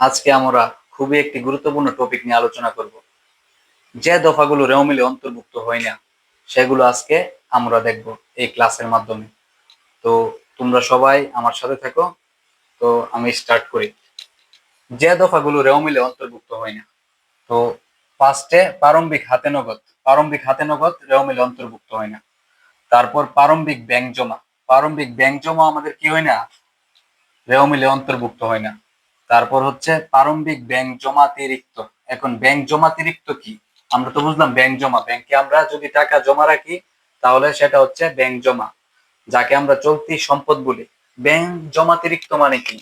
আজকে আমরা খুবই একটি গুরুত্বপূর্ণ টপিক নিয়ে আলোচনা করব। যে দফাগুলো রেওমিলে অন্তর্ভুক্ত হয় না, সেগুলো আজকে আমরা দেখব এই ক্লাসের মাধ্যমে। তো তোমরা সবাই আমার সাথে থাকো, তো আমি স্টার্ট করি। যে দফাগুলো রেওমিলে অন্তর্ভুক্ত হয় না, তো ফার্স্টে প্রারম্ভিক হাতে নগদ, প্রারম্ভিক হাতে নগদ রেওমিলে অন্তর্ভুক্ত হয় না। তারপর প্রারম্ভিক ব্যাংক জমা, প্রারম্ভিক ব্যাংক জমা আমাদের কি হয় না রেওমিলে অন্তর্ভুক্ত হয় না। তারপর হচ্ছে প্রারম্ভিক ব্যাংক জমাতিরিক্ত। এখন ব্যাংক জমাতিরিক্ত কি? আমরা তো বুঝলাম ব্যাংক জমা। ব্যাংকে আমরা যদি টাকা জমা রাখি, তাহলে সেটা হচ্ছে ব্যাংক জমা। যাকে আমরা চলতি সম্পদ বলি। ব্যাংক জমাতিরিক্ত মানে কি?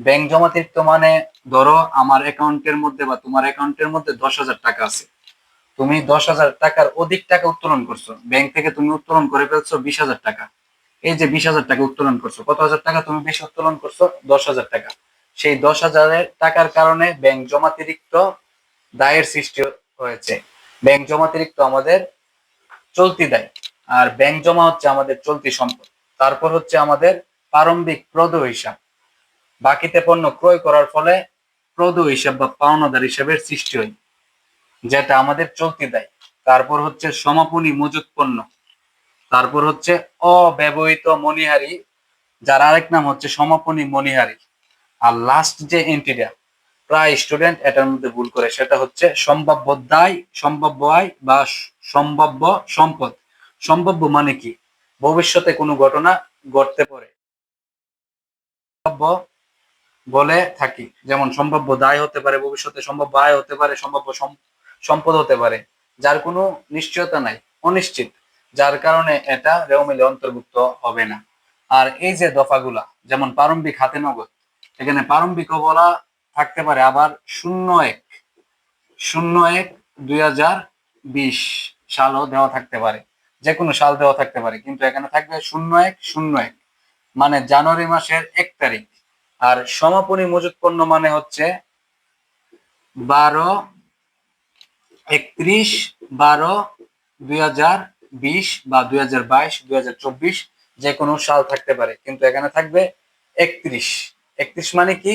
ব্যাংক জমাতিরিক্ত মানে ধরো আমার অ্যাকাউন্টের মধ্যে বা তোমার অ্যাকাউন্টের মধ্যে দশ হাজার টাকা আছে। তুমি দশ হাজার টাকার অধিক টাকা উত্তোলন করছ। ব্যাংক থেকে তুমি উত্তোলন করে ফেলছো বিশ হাজার টাকা। এই যে বিশ হাজার টাকা উত্তোলন করছ, কত হাজার টাকা তুমি বেশি উত্তোলন করছ? দশ হাজার টাকা। সেই দশ হাজারের টাকার কারণে ব্যাংক জমাতিরিক্ত দায়ের সৃষ্টি হয়েছে। ব্যাংক জমাতিরিক্ত আমাদের চলতি দায়, আর ব্যাংক জমা হচ্ছে আমাদের চলতি সম্পদ। তারপর হচ্ছে আমাদের প্রারম্ভিক প্রদ হিসাব। বাকিতে পণ্য ক্রয় করার ফলে প্রদ হিসাব বা পাওনাদার হিসাবের সৃষ্টি হয়, যেটা আমাদের চলতি দেয়। তারপর হচ্ছে সমাপনী মজুত পণ্য। তারপর হচ্ছে অব্যবহৃত মণিহারি, যার আরেক নাম হচ্ছে সমাপনী মণিহারি। আর লাস্ট যে এন্ট্রিটা প্রায় স্টুডেন্ট এটার মধ্যে ভুল করে, সেটা হচ্ছে সম্ভাব্য দায়, সম্ভাব্য আয় বা সম্ভাব্য সম্পদ। সম্ভাব্য মানে কি? ভবিষ্যতে কোনো ঘটনা ঘটতে পারে। বলে থাকি, যেমন সম্ভাব্য দায় হতে পারে, ভবিষ্যতে সম্ভাব্য আয় হতে পারে, সম্ভাব্য সম- সম্পদ হতে পারে, যার কোনো নিশ্চয়তা নাই, অনিশ্চিত, যার কারণে এটা রেওমিলে অন্তর্ভুক্ত হবে না। আর এই যে দফাগুলা, যেমন প্রারম্ভিক হাতে নগদ এখানে প্রারম্ভিক বলা থাকতে পারে আবার শূন্য এক। শূন্য এক দুই হাজার বিশ সালও দেওয়া থাকতে পারে। যে কোনো সাল দেওয়া থাকতে পারে, কিন্তু এখানে থাকবে শূন্য এক শূন্য এক। মানে জানুয়ারি মাসের এক তারিখ। আর সমাপনী মজুত পণ্য মানে হচ্ছে বারো একত্রিশ বারো দুই হাজার বিশ বা দুই হাজার বাইশ, দুই হাজার চব্বিশ যে কোনো সাল থাকতে পারে, কিন্তু এখানে থাকবে একত্রিশ। একত্রিশ মানে কি?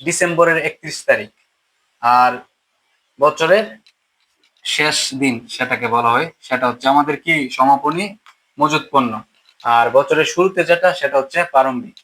ডিসেম্বরের একত্রিশ তারিখ। আর বছরের শেষ দিন সেটাকে বলা হয়। সেটা হচ্ছে আমাদের কি? সমাপনী মজুত পণ্য আর বছরের শুরুতে যেটা, সেটা হচ্ছে প্রারম্ভিক।